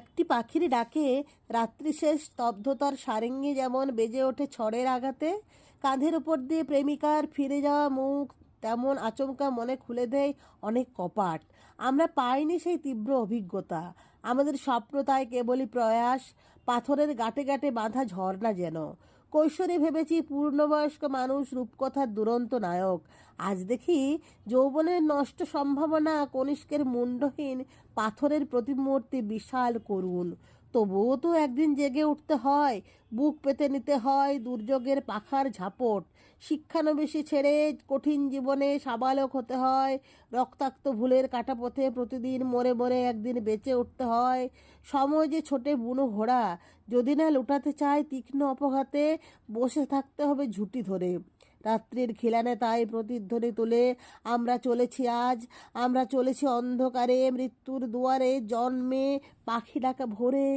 একটি পাখির ডাকে রাত্রি শেষ স্তব্ধতার সারেঙ্গি যেমন বেজে ওঠে ছড়ের আঘাতে, কাঁধের ওপর দিয়ে প্রেমিকার ফিরে যাওয়া মুখ তেমন আচমকা মনে খুলে দেয় অনেক কপাট। আমরা পাইনি সেই তীব্র অভিজ্ঞতা। আমাদের স্বপ্ন তাই কেবলই প্রয়াস, পাথরের গাটে গাটে বাঁধা ঝর্ণা যেন। কৈশোরে ভেবেছি পূর্ণবয়স্ক মানুষ রূপকথার দুরন্ত নায়ক। আজ দেখি যৌবনের নষ্ট সম্ভাবনা কনিষ্কের মুণ্ডহীন পাথরের প্রতিমূর্তি বিশাল করুণ। তবুও তো একদিন জেগে উঠতে হয়, বুক পেতে নিতে হয় দুর্যোগের পাখার ঝাপট। শিক্ষানবিশি ছেড়ে কঠিন জীবনে সাবালক হতে হয়, রক্তাক্ত ভুলের কাটা পথে প্রতিদিন মরে মরে একদিন বেঁচে উঠতে হয়। সময় যে ছোটে বুনো ঘোড়া, যদি না লুটাতে চায় তীক্ষ্ণ অপঘাতে বসে থাকতে হবে ঝুঁটি ধরে। রাত্রির খিলানে তাই প্রতিধ্বনি তুলে, আমরা চলেছি আজ, আমরা চলেছি অন্ধকারে, মৃত্যুর দুয়ারে জন্মে পাখি ডাকা ভোরে।